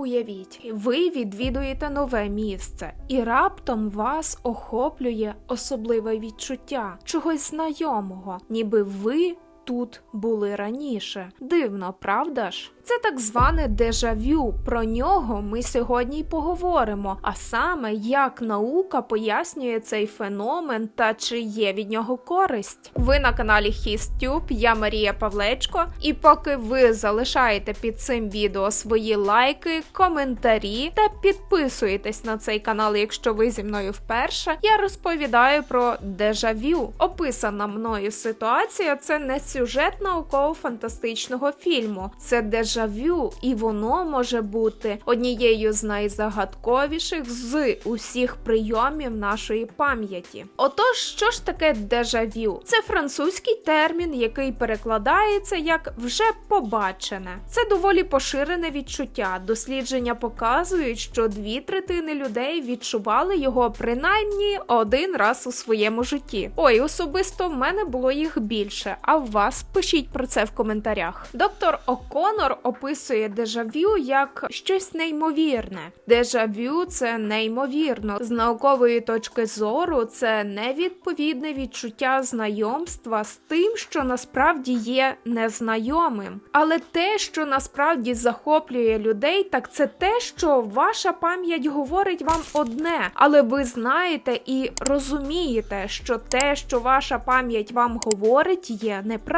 уявіть, ви відвідуєте нове місце, і раптом вас охоплює особливе відчуття чогось знайомого, ніби ви. Тут були раніше. Дивно, правда ж? Це так зване дежавю. Про нього ми сьогодні й поговоримо. А саме як наука пояснює цей феномен та чи є від нього користь. Ви на каналі HisTube, я Марія Павлечко. І поки ви залишаєте під цим відео свої лайки, коментарі та підписуєтесь на цей канал, якщо ви зі мною вперше, я розповідаю про дежавю. Описана мною ситуація це не сюжет науково-фантастичного фільму. Це дежавю, і воно може бути однією з найзагадковіших з усіх прийомів нашої пам'яті. Отож, що ж таке дежавю? Це французький термін, який перекладається як вже побачене. Це доволі поширене відчуття. Дослідження показують, що дві третини людей відчували його принаймні один раз у своєму житті. Ой, особисто в мене було їх більше. А в вас пишіть про це в коментарях. Доктор О'Конор описує дежавю як щось неймовірне. Дежавю це неймовірно. З наукової точки зору це невідповідне відчуття знайомства з тим, що насправді є незнайомим. Але те, що насправді захоплює людей, так це те, що ваша пам'ять говорить вам одне, але ви знаєте і розумієте, що те, що ваша пам'ять вам говорить, є неправильним.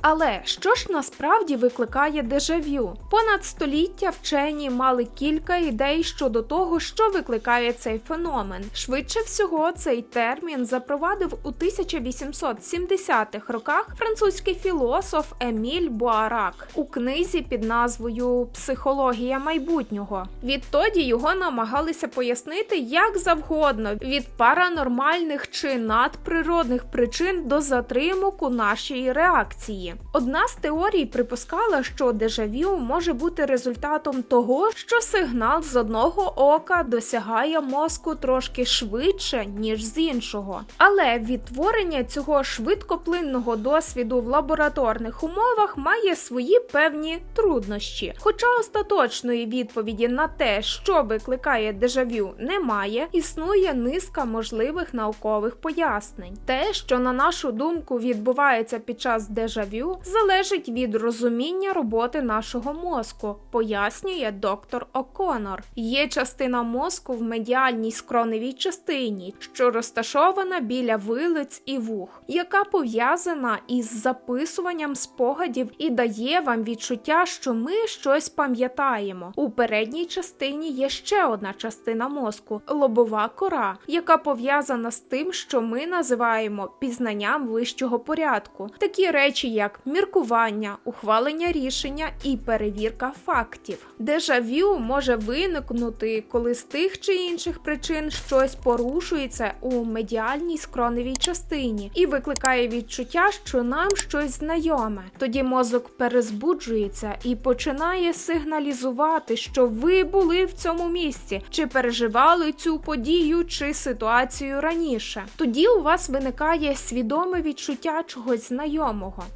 Але що ж насправді викликає дежавю? Понад століття вчені мали кілька ідей щодо того, що викликає цей феномен. Швидше всього, цей термін запровадив у 1870-х роках французький філософ Еміль Буарак у книзі під назвою Психологія майбутнього. Відтоді його намагалися пояснити як завгодно від паранормальних чи надприродних причин до затримок у нашій реакції. Одна з теорій припускала, що дежавю може бути результатом того, що сигнал з одного ока досягає мозку трошки швидше, ніж з іншого. Але відтворення цього швидкоплинного досвіду в лабораторних умовах має свої певні труднощі. Хоча остаточної відповіді на те, що викликає дежавю, немає, існує низка можливих наукових пояснень. Те, що на нашу думку відбувається під час дежавю, залежить від розуміння роботи нашого мозку, пояснює доктор О'Конор. Є частина мозку в медіальній скроневій частині, що розташована біля вилиць і вух, яка пов'язана із записуванням спогадів і дає вам відчуття, що ми щось пам'ятаємо. У передній частині є ще одна частина мозку лобова кора, яка пов'язана з тим, що ми називаємо пізнанням вищого порядку, такі речі, як міркування, ухвалення рішення і перевірка фактів. Дежавю може виникнути, коли з тих чи інших причин щось порушується у медіальній скроневій частині і викликає відчуття, що нам щось знайоме. Тоді мозок перезбуджується і починає сигналізувати, що ви були в цьому місці, чи переживали цю подію чи ситуацію раніше. Тоді у вас виникає свідоме відчуття чогось знайомого.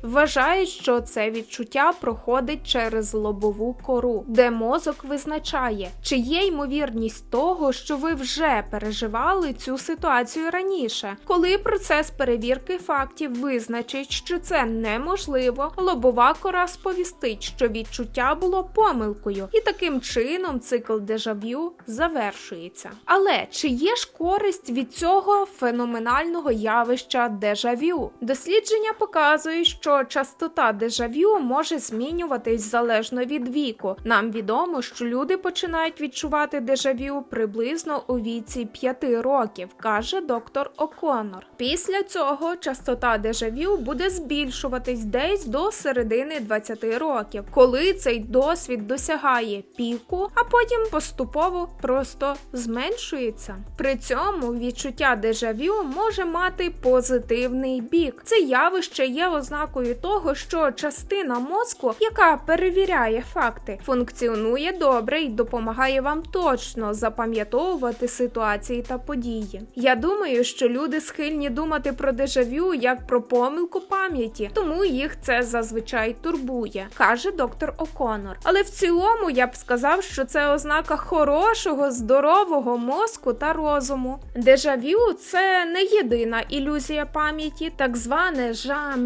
Вважають, що це відчуття проходить через лобову кору, де мозок визначає, чи є ймовірність того, що ви вже переживали цю ситуацію раніше. Коли процес перевірки фактів визначить, що це неможливо, лобова кора сповістить, що відчуття було помилкою, і таким чином цикл дежавю завершується. Але чи є ж користь від цього феноменального явища дежавю? Дослідження показують, що частота дежавю може змінюватись залежно від віку. Нам відомо, що люди починають відчувати дежавю приблизно у віці 5 років, каже доктор О'Конор. Після цього частота дежавю буде збільшуватись десь до середини 20 років, коли цей досвід досягає піку, а потім поступово просто зменшується. При цьому відчуття дежавю може мати позитивний бік. Це явище є є ознакою того, що частина мозку, яка перевіряє факти, функціонує добре і допомагає вам точно запам'ятовувати ситуації та події. Я думаю, що люди схильні думати про дежавю як про помилку пам'яті, тому їх це зазвичай турбує, каже доктор О'Коннор. Але в цілому я б сказав, що це ознака хорошого, здорового мозку та розуму. Дежавю це не єдина ілюзія пам'яті, так зване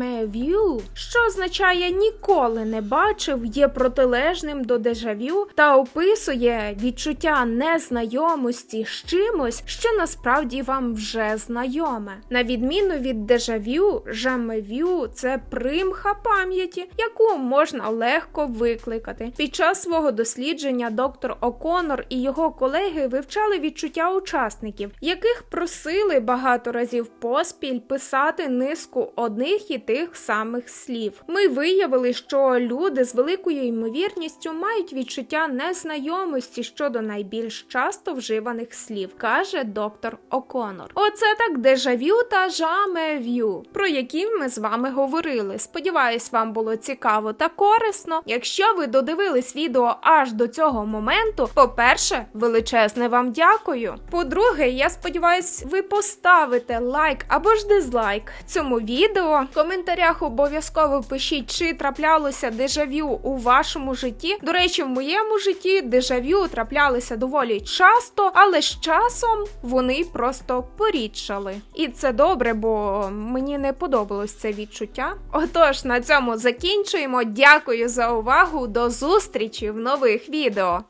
«jamais-vu», що означає ніколи не бачив, є протилежним до дежавю та описує відчуття незнайомості з чимось, що насправді вам вже знайоме. На відміну від дежавю, «jamais-vu» – це примха пам'яті, яку можна легко викликати. Під час свого дослідження доктор О'Коннор і його колеги вивчали відчуття учасників, яких просили багато разів поспіль писати низку одних і тих самих слів. Ми виявили, що люди з великою ймовірністю мають відчуття незнайомості щодо найбільш часто вживаних слів, каже доктор О'Коннор. Оце так дежавю та жамев'ю, про які ми з вами говорили. Сподіваюсь, вам було цікаво та корисно. Якщо ви додивились відео аж до цього моменту, по-перше, величезне вам дякую. По-друге, я сподіваюсь, ви поставите лайк або ж дизлайк цьому відео. Коментарях обов'язково пишіть, чи траплялося дежавю у вашому житті. До речі, в моєму житті дежавю траплялися доволі часто, але з часом вони просто порідшали. І це добре, бо мені не подобалось це відчуття. Отож, на цьому закінчуємо. Дякую за увагу. До зустрічі в нових відео.